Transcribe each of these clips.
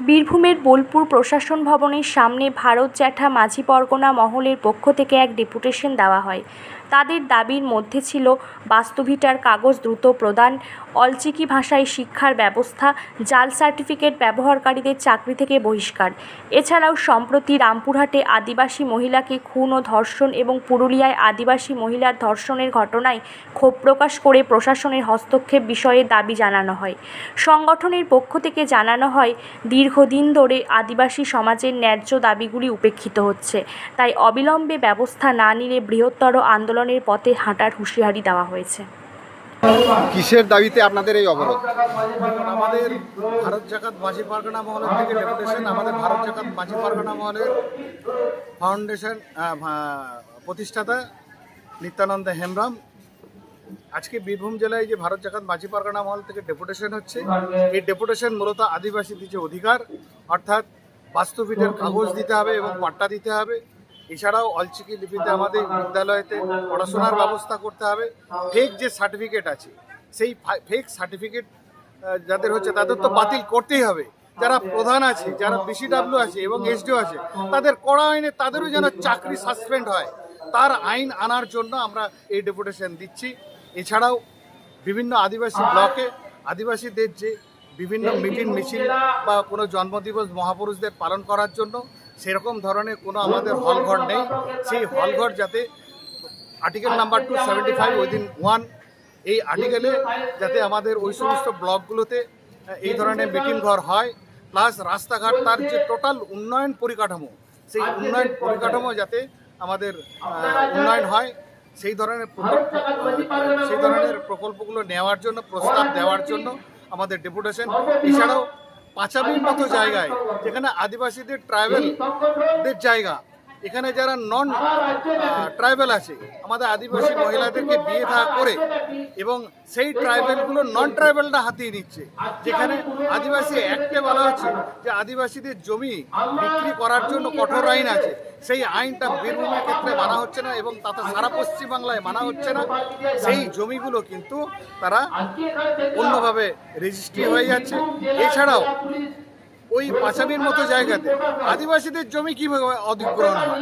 বীরভূমের বোলপুর প্রশাসন ভবনের সামনে ভারত জ্যাঠা মাঝি পরগনা মহলের পক্ষ থেকে এক ডেপুটেশন দেওয়া হয়। তাদের দাবির মধ্যে ছিল বাস্তুভিটার কাগজ দ্রুত প্রদান অলচিকি ভাষায় শিক্ষার ব্যবস্থা, জাল সার্টিফিকেট ব্যবহারকারীদের চাকরি থেকে বহিষ্কার। এছাড়াও সম্প্রতি রামপুরহাটে আদিবাসী মহিলাকে খুন ও ধর্ষণ এবং পুরুলিয়ায় আদিবাসী মহিলার ধর্ষণের ঘটনায় ক্ষোভ প্রকাশ করে প্রশাসনের হস্তক্ষেপ বিষয়ে দাবি জানানো হয়। সংগঠনের পক্ষ থেকে জানানো হয়, দীর্ঘদিন ধরে আদিবাসী সমাজের ন্যায্য দাবিগুলি উপেক্ষিত হচ্ছে। তাই অবিলম্বে ব্যবস্থা না নিলে বৃহত্তর আন্দোলনের পথে হাঁটার হুঁশিয়ারি দেওয়া হয়েছে। কিসের দাবিতে আপনাদের এই অবরোধ? আমাদের ভারত জাকাত মাঝি পারগানা মহলের থেকে ডেপুটেশন, আমাদের ভারত জাকাত মাঝি পারগানা মহলের ফাউন্ডেশন প্রতিষ্ঠাতা নিত্যানন্দ হেমব্রাম, আজকে বীরভূম জেলায় যে ভারত জাকাত মাঝি পারগানা মহল থেকে ডেপুটেশন হচ্ছে, এই ডেপুটেশন মূলত আদিবাসীদের যে অধিকার, অর্থাৎ বাস্তুভিটের কাগজ দিতে হবে এবং পাট্টা দিতে হবে এছাড়াও অলচিকি লিপিতে আমাদের বিদ্যালয়েতে পড়াশোনার ব্যবস্থা করতে হবে। ফেক যে সার্টিফিকেট আছে, সেই ফেক সার্টিফিকেট যাদের হচ্ছে তাদের তো বাতিল করতেই হবে। যারা প্রধান আছে, যারা বিসিডাব্লিউ আছে এবং এসডিও আছে, তাদের কড়া আইনে তাদেরও যেন চাকরি সাসপেন্ড হয়, তার আইন আনার জন্য আমরা এই ডেপুটেশন দিচ্ছি। এছাড়াও বিভিন্ন আদিবাসী ব্লকে আদিবাসীদের যে বিভিন্ন মিটিং, মিছিল বা কোনো জন্মদিবস মহাপুরুষদের পালন করার জন্য সেরকম ধরনের কোনো আমাদের হলঘর নেই। সেই হলঘর যাতে article number two seventy five within one এই আর্টিকেলে যাতে আমাদের ওই সমস্ত ব্লকগুলোতে এই ধরনের মিটিং ঘর হয় প্লাস রাস্তাঘাট তার যে টোটাল উন্নয়ন পরিকাঠামো, সেই উন্নয়ন পরিকাঠামো যাতে আমাদের উন্নয়ন হয়, সেই ধরনের সেই ধরনের প্রকল্পগুলো নেওয়ার জন্য, প্রস্তাব দেওয়ার জন্য আমাদের ডেপুটেশন এছাড়াও পাঁচামির মতো জায়গায় যেখানে আদিবাসীদের ট্রাইবেলদের জায়গা। এখানে যারা নন ট্রাইবেল আছে, আমাদের আদিবাসী মহিলাদেরকে বিয়ে থা করে এবং সেই ট্রাইবেলগুলো নন ট্রাইবেলটা হাতিয়ে নিচ্ছে। যেখানে আদিবাসী অ্যাক্টে বলা হচ্ছে যে আদিবাসীদের জমি বিক্রি করার জন্য কঠোর আইন আছে। সেই আইনটা বীরভূমের ক্ষেত্রে মানা হচ্ছে না এবং তাতে সারা পশ্চিমবাংলায় মানা হচ্ছে না। সেই জমিগুলো কিন্তু তারা অন্যভাবে রেজিস্ট্রি হয়ে যাচ্ছে। এছাড়াও ওই পাঁচামির মতো জায়গাতে আদিবাসীদের জমি কীভাবে অধিগ্রহণ হয়?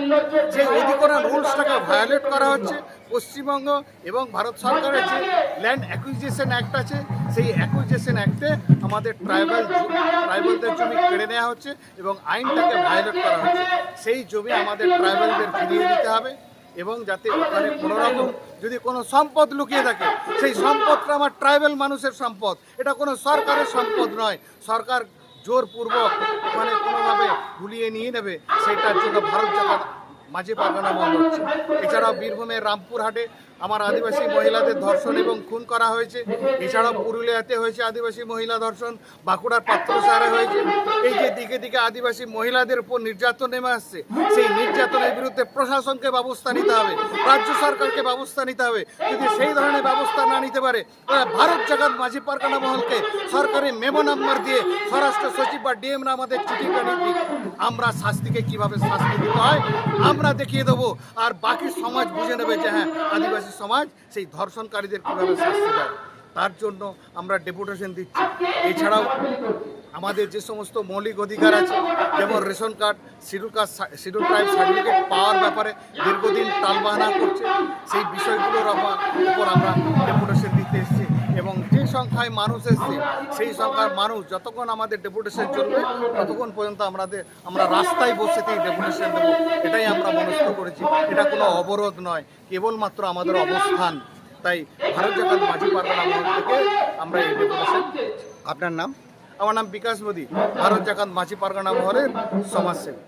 সেই অধিগ্রহণ রুলসটাকে ভায়োলেট করা হচ্ছে, পশ্চিমবঙ্গ এবং ভারত সরকারের যে ল্যান্ড অ্যাকুইজিশন অ্যাক্ট আছে, সেই অ্যাকুইজিশন অ্যাক্টে আমাদের ট্রাইবাল ট্রাইবালদের জমি কেড়ে নেওয়া হচ্ছে এবং আইনটাকে ভায়োলেট করা হচ্ছে। সেই জমি আমাদের ট্রাইবালদের ফিরিয়ে দিতে হবে এবং যাতে ওখানে কোনো রকম যদি কোনো সম্পদ লুকিয়ে থাকে, সেই সম্পদটা আমার ট্রাইবেল মানুষের সম্পদ। এটা কোনো সরকারের সম্পদ নয়। সরকার জোরপূর্বক মানে কোনোভাবে ভুলিয়ে নিয়ে নেবে সেটার জন্য ভারত জাকাত মাঝে পারগানা বন্ধ হচ্ছে। এছাড়াও বীরভূমের রামপুরহাটে আমার আদিবাসী মহিলাদের ধর্ষণ এবং খুন করা হয়েছে। এছাড়াও পুরুলিয়াতে হয়েছে আদিবাসী মহিলা ধর্ষণ, বাঁকুড়ার পাত্রসারে হয়েছে। এই যে দিকে দিকে আদিবাসী মহিলাদের উপর নির্যাতন নেমে আসছে, সেই নির্যাতনের বিরুদ্ধে প্রশাসনকে ব্যবস্থা নিতে হবে, রাজ্য সরকারকে ব্যবস্থা নিতে হবে। যদি সেই ধরনের ব্যবস্থা না নিতে পারে, তাহলে ভারত জাগাত মাঝি পারগানা মহলকে সরকারি মেমো নাম্বার দিয়ে স্বরাষ্ট্র সচিব বা ডিএমরা আমাদের চিঠি আমরা শাস্তিকে কীভাবে শাস্তি দিতে হয়, আমরা দেখিয়ে দেবো। আর বাকি সমাজ বুঝে নেবে যে হ্যাঁ আদিবাসী সমাজ সেই ধর্ষণকারীদের কীভাবে শাস্তি দেয়। তার জন্য আমরা ডেপুটেশন দিচ্ছি। এছাড়াও আমাদের যে সমস্ত মৌলিক অধিকার আছে, যেমন ration card, schedule caste, schedule tribe certificate পাওয়ার ব্যাপারে দীর্ঘদিন টালবাহানা করছে। সেই বিষয়গুলোর আমার উপর আমরা ডেপুটেশন সংখ্যায় মানুষ এসছে, সেই সংখ্যার মানুষ যতক্ষণ আমাদের ডেপুটেশন চলবে, ততক্ষণ পর্যন্ত আমাদের, আমরা রাস্তায় বসে থেকে ডেপুটেশন দেবো। এটাই আমরা মনস্থ করেছি। এটা কোনো অবরোধ নয়, কেবলমাত্র আমাদের অবস্থান। তাই ভারত জাকাত মাঝি পারগানা মহল থেকে আমরা এই ডেপুটেশন আপনার নাম? আমার নাম বিকাশ মোদী ভারত জাকাত মাঝি পারগানা মহলের সমাজসেবী।